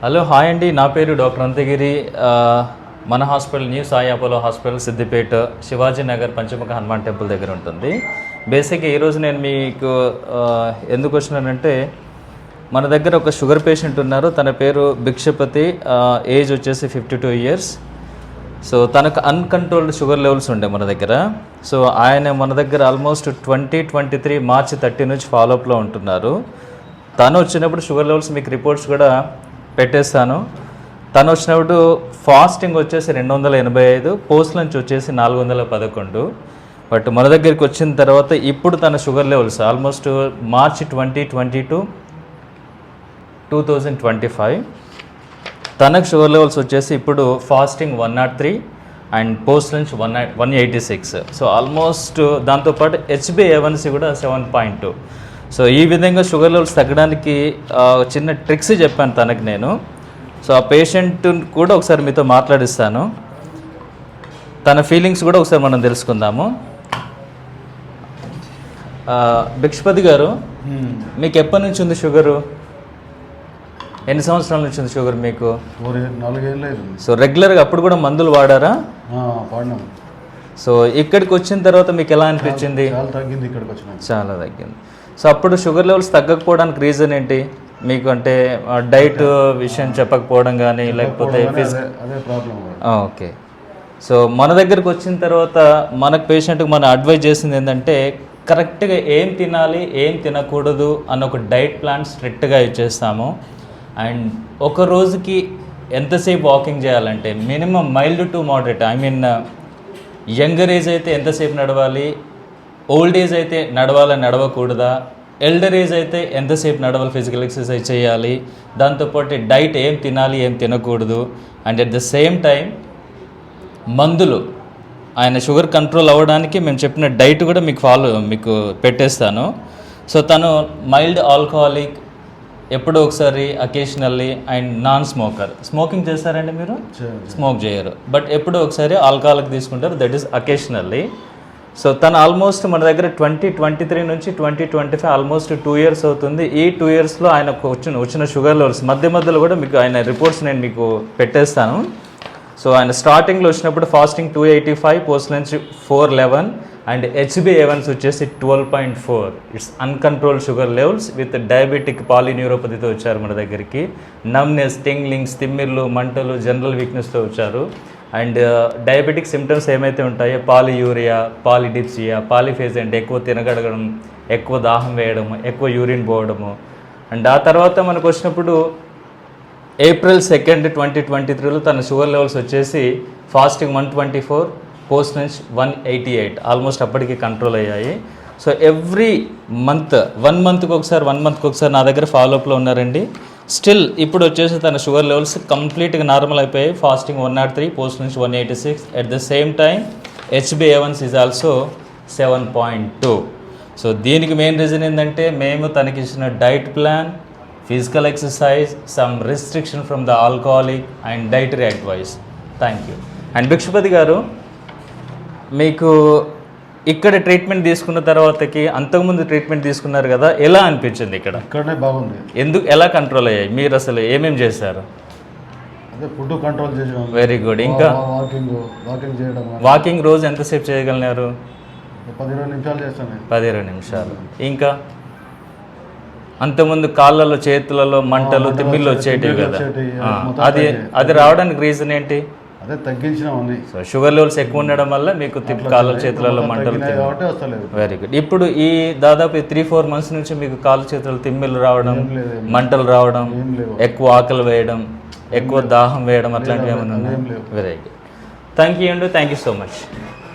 Hello hi అండి. నా పేరు డాక్టర్ అంతగిరి. మన hospital new Sai Apollo hospital Siddipet Shivaji Nagar Panchamukha Hanuman temple దగ్గర ఉంటుంది. బేసిక్గా ఈరోజు నేను మీకు ఎందుకు వచ్చినానంటే మన దగ్గర ఒక షుగర్ పేషెంట్ ఉన్నారు. తన పేరు భిక్షపతి. ఏజ్ వచ్చేసి ఫిఫ్టీ టూ ఇయర్స్. సో తనకు అన్కంట్రోల్డ్ షుగర్ లెవెల్స్ ఉండే మన దగ్గర. సో ఆయన మన దగ్గర almost twenty twenty three March thirty నుంచి ఫాలోఅప్లో ఉంటున్నారు. తను వచ్చినప్పుడు షుగర్ లెవెల్స్ మీకు రిపోర్ట్స్ కూడా పెట్టేస్తాను. తను వచ్చినప్పుడు ఫాస్టింగ్ వచ్చేసి రెండు వందల ఎనభై ఐదు పోస్ట్ లంచ్ వచ్చేసి నాలుగు వందల పదకొండు. బట్ మన దగ్గరికి వచ్చిన తర్వాత ఇప్పుడు తన sugar levels almost March twenty twenty two two thousand twenty five. తనకు షుగర్ లెవెల్స్ వచ్చేసి ఇప్పుడు fasting one not three and post lunch one one eighty six. So almost దాంతోపాటు హెచ్బి ఏవన్సీ కూడా సెవెన్ పాయింట్ టూ. సో ఈ విధంగా sugar levels తగ్గడానికి చిన్న tricks చెప్పాను తనకి నేను. సో ఆ పేషెంట్ కూడా ఒకసారి మీతో మాట్లాడిస్తాను. తన ఫీలింగ్స్ కూడా ఒకసారి మనం తెలుసుకుందాము. భిక్షపతి గారు మీకు ఎప్పటి నుంచి ఉంది షుగరు? ఎన్ని సంవత్సరాల నుంచి ఉంది షుగర్ మీకు? సో రెగ్యులర్గా అప్పుడు కూడా మందులు వాడారా? సో ఇక్కడికి వచ్చిన తర్వాత మీకు ఎలా అనిపించింది? చాలా తగ్గింది ఇక్కడికి వచ్చినాం చాలా తగ్గింది. సో అప్పుడు షుగర్ లెవెల్స్ తగ్గకపోవడానికి రీజన్ ఏంటి? మీకు అంటే డైట్ విషయం చెప్పకపోవడం కానీ లేకపోతే ఓకే. సో మన దగ్గరకు వచ్చిన తర్వాత మనకు పేషెంట్కి మనం అడ్వైజ్ చేసింది ఏంటంటే కరెక్ట్గా ఏం తినాలి ఏం తినకూడదు అన్న ఒక డైట్ ప్లాన్ స్ట్రిక్ట్గా ఇచ్చేస్తాము. అండ్ ఒక రోజుకి ఎంతసేపు వాకింగ్ చేయాలంటే minimum mild to moderate I mean younger age అయితే ఎంతసేపు నడవాలి ఓల్డ్ ఏజ్ అయితే నడవాలా నడవకూడదా? ఎల్డర్ ఏజ్ అయితే ఎంతసేపు నడవాలి ఫిజికల్ ఎక్సర్సైజ్ చేయాలి? దాంతోపాటు డైట్ ఏం తినాలి ఏం తినకూడదు? And at the same time మందులు. ఆయన షుగర్ కంట్రోల్ అవ్వడానికి మేము చెప్పిన డైట్ కూడా మీకు ఫాలో మీకు పెట్టేస్తాను. సో తను మైల్డ్ ఆల్కహాలిక్ ఎప్పుడో ఒకసారి occasionally and non smoker smoking చేస్తారండి మీరు? స్మోక్ చేయరు. బట్ ఎప్పుడో ఒకసారి ఆల్కహాలిక్ తీసుకుంటారు దట్ ఈస్ అకేషనల్లీ సో తను ఆల్మోస్ట్ మన దగ్గర ట్వంటీ ట్వంటీ త్రీ నుంచి twenty twenty five almost two years అవుతుంది. ఈ టూ ఇయర్స్లో ఆయనకు వచ్చిన వచ్చిన షుగర్ లెవెల్స్ మధ్య మధ్యలో కూడా మీకు ఆయన రిపోర్ట్స్ నేను మీకు పెట్టేస్తాను. సో ఆయన స్టార్టింగ్లో వచ్చినప్పుడు fasting two eighty five post నుంచి four eleven and HB A one C వచ్చేసి twelve point four it's uncontrol sugar levels with diabetic పాలిన్యూరోపతితో వచ్చారు మన దగ్గరికి. నమ్నెస్ టింగ్లింగ్స్ తిమ్మిర్లు మంటలు జనరల్ వీక్నెస్తో వచ్చారు. అండ్ డయాబెటిక్ సిమ్టమ్స్ ఏమైతే ఉంటాయో పాలియూరియా పాలిడిప్సియా పాలిఫేజ్ అంటే ఎక్కువ తినగడగడం ఎక్కువ దాహం వేయడము ఎక్కువ యూరిన్ పోవడము. అండ్ ఆ తర్వాత మనకు వచ్చినప్పుడు ఏప్రిల్ సెకండ్ ట్వంటీ ట్వంటీ త్రీలో తన షుగర్ లెవెల్స్ వచ్చేసి fasting one twenty four post నుంచి వన్ ఎయిటీ ఎయిట్ ఆల్మోస్ట్ అప్పటికి కంట్రోల్ అయ్యాయి. సో ఎవ్రీ మంత్ వన్ మంత్కి ఒకసారి వన్ మంత్కి ఒకసారి నా దగ్గర ఫాలోఅప్లో ఉన్నారండి. స్టిల్ ఇప్పుడు వచ్చేసి తన షుగర్ లెవెల్స్ కంప్లీట్గా నార్మల్ అయిపోయాయి. Fasting one not three post నుంచి one eighty six at the same time HB A one C is also seven point two so దీనికి మెయిన్ రీజన్ ఏంటంటే మేము తనకి ఇచ్చిన diet plan physical exercise some restriction from the alcoholic and dietary advice thank you and Bhikshapathi garu మీకు ఇక్కడ treatment తీసుకున్న తర్వాతకి అంతకుముందు ట్రీట్మెంట్ తీసుకున్నారు కదా ఎలా అనిపించింది ఇక్కడ? ఇక్కడనే బాగుంది. ఎందుకు ఎలా కంట్రోల్ అయ్యాయి? మీరు అసలు ఏమేమి చేశారు? అదే ఫుడ్ కంట్రోల్ వెరీ గుడ్ ఇంకా? వాకింగ్ వాకింగ్ చేయడం. వాకింగ్ రోజు ఎంతసేపు చేయగలిగినారు? పది ఇరవై నిమిషాలు చేస్తాను. పది ఇరవై నిమిషాలు. ఇంకా? అంతకుముందు కాళ్ళలో చేతులలో మంటలు తిమ్మిళ్ళు వచ్చేటివి కదా. అది అది రావడానికి రీజన్ ఏంటి? అదే తగ్గించినాం అన్ని సో షుగర్ లెవెల్స్ ఎక్కువ ఉండడం వల్ల మీకు తిప్పి కాళ్ళ చేతులలో మంటలు కాబట్టి వస్తలేదు. వెరీ గుడ్ ఇప్పుడు ఈ దాదాపు త్రీ ఫోర్ మంత్స్ నుంచి మీకు కాళ్ళ చేతులు తిమ్మిళ్ళు రావడం మంటలు రావడం ఎక్కువ ఆకలి వేయడం ఎక్కువ దాహం వేయడం అట్లాంటివి ఏమైనా వెరీ గుడ్ థ్యాంక్ యూ అండి థ్యాంక్ యూ సో మచ్